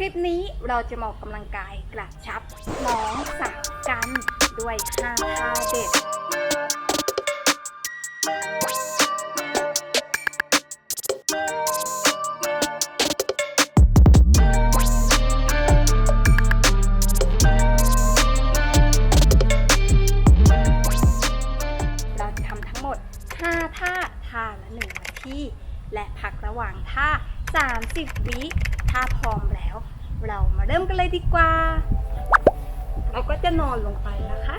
คลิปนี้เราจะมาออกกำลังกายกระชับหมองสาวกันด้วย5ท่าเด็ด เราจะทำทั้งหมด 5 ท่าท่าละ1นาที และพักระหว่างท่า 30 วิถ้าพร้อม เริ่มกันเลยดีกว่า เราก็จะนอนลงไปนะคะ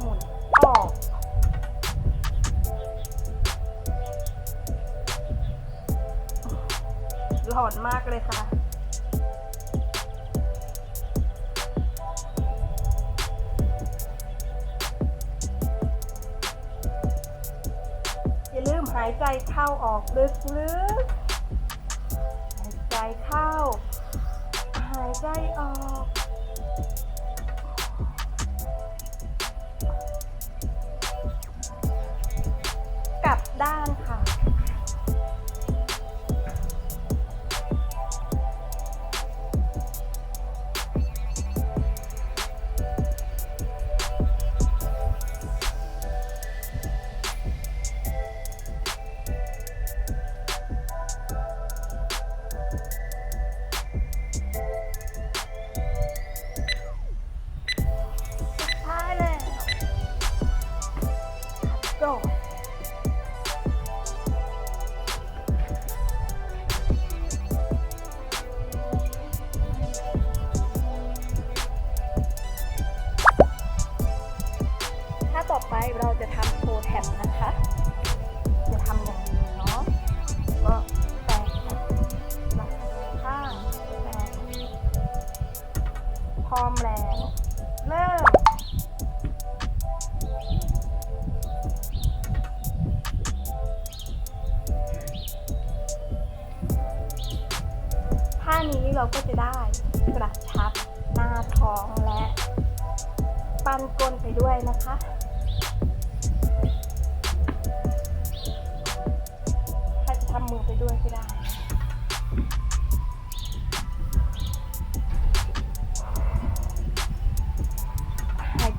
หมุนออกร้อนมากเลยค่ะอย่าลืมหายใจเข้าออกลึกๆายใจเข้า หายใจออก ร้อมแล้ว เริ่มท่านี้เราก็จะได้กระชับหน้าท้องและปั้นก้นไปด้วยนะคะถ้าจะทำมือไปด้วยก็ได้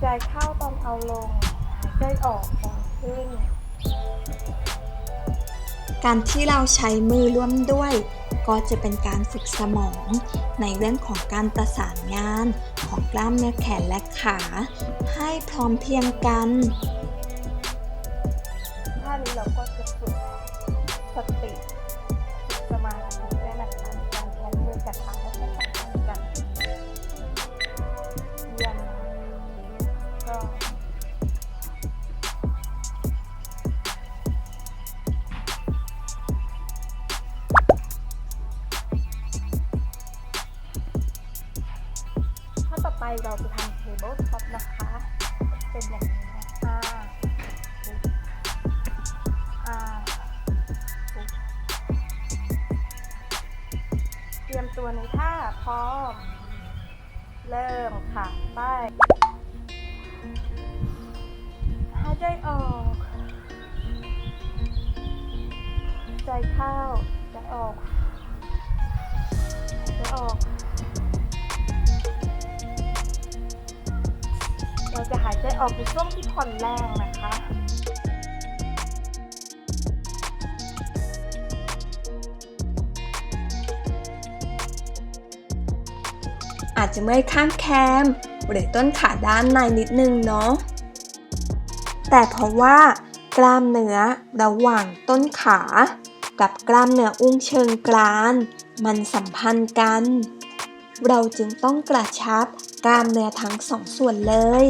ใจเข้าตอนเอาลงหายใจออกตอนขึ้น การที่เราใช้มือร่วมด้วย ก็จะเป็นการฝึกสมองในเรื่องของการประสานงานของกล้ามเนื้อแขนและขา ให้พร้อมเพรียงกันท่านี้เราก็จะฝึกสติ เราจะทำเทเบิลท็อปนะคะ เป็นอย่างนี้นะคะอ่าเตรียมตัวในท่าพร้อม เริ่มค่ะไปหายใจออก ใจเข้า ใจออก ใจออก ออกในช่วงที่ผ่อนแรงนะคะอาจจะเมื่อยข้างแคม หรือต้นขาด้านในนิดนึงเนาะ แต่เพราะว่ากล้ามเนื้อระหว่างต้นขา กับกล้ามเนื้ออุ้งเชิงกราน มันสัมพันธ์กัน เราจึงต้องกระชับกล้ามเนื้อทั้งสองส่วนเลย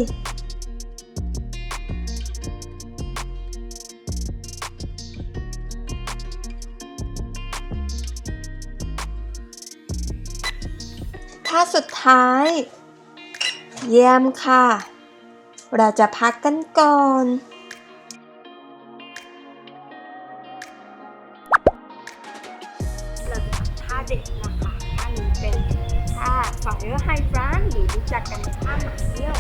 ท่าสุดท้าย เยี่ยมค่ะ เราจะพักกันก่อนเราจะทำท่าเด็ดนะคะท่านี้เป็นท่า Fire High Front หรือรู้จักกันในท่าหมาเที่ยว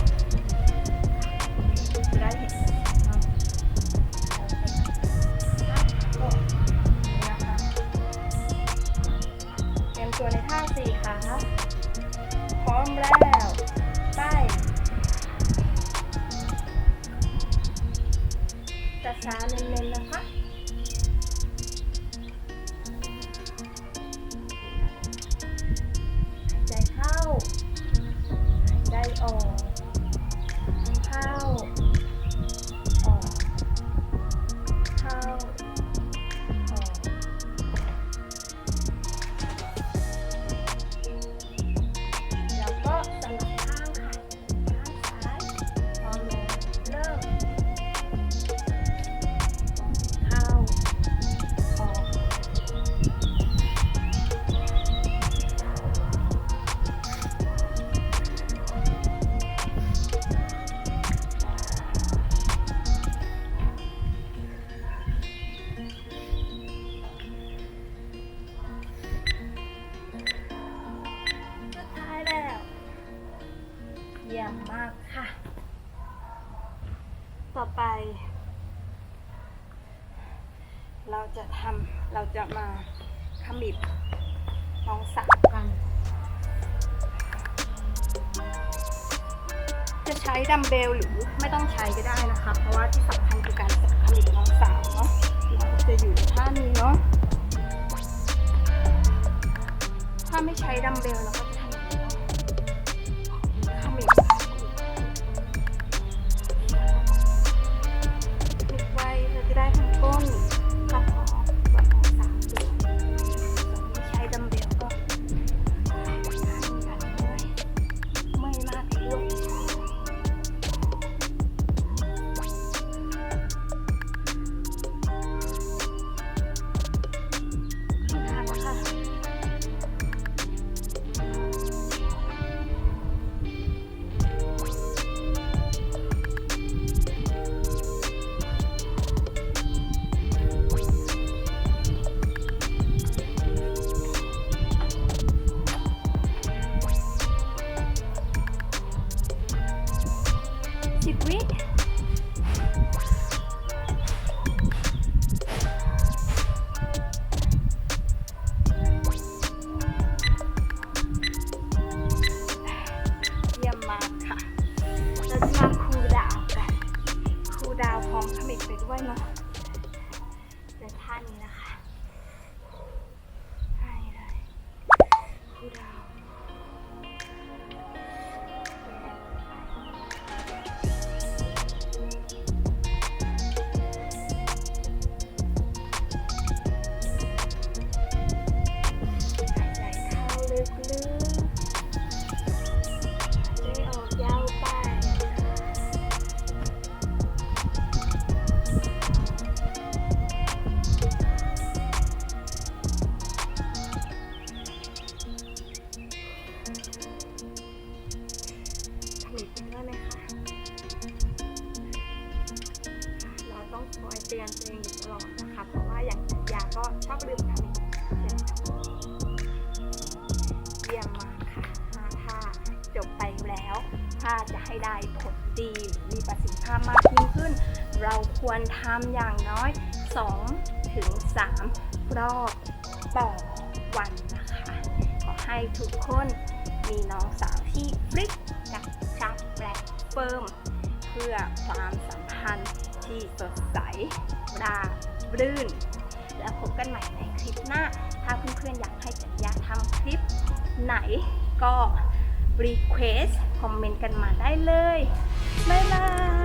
จะได้เห็นเนาะโอเคนะคะตัวในท่าสี่ขาพ ร้อมแล้ว ไป จะช้าเน้นๆนะคะ เราจะทำเราจะมาขมิบน้องสาวกัน จะใช้ดัมเบลหรือไม่ต้องใช้ก็ได้นะคะ เพราะว่าที่สำคัญคือการขมิบน้องสาวเนาะเราจะอยู่ในท่านี้เนาะถ้าไม่ใช้ดัมเบลเราก็ สิบ ถ้าจะให้ได้ผลดีหรือมีประสิทธิภาพมากยิ่งขึ้น เราควรทำอย่างน้อย 2 ถึง 3 รอบต่อวันนะคะ ขอให้ทุกคนมีน้องสาวที่ฟริกกระชับและเฟิร์มเพื่อความสัมพันธ์ที่สดใสราบรื่น แล้วพบกันใหม่ในคลิปหน้า ถ้าเพื่อนๆอยากให้จัญญาทำคลิปไหนก็ รีเควสคอมเมนต์กันมาได้เลย บ๊ายบาย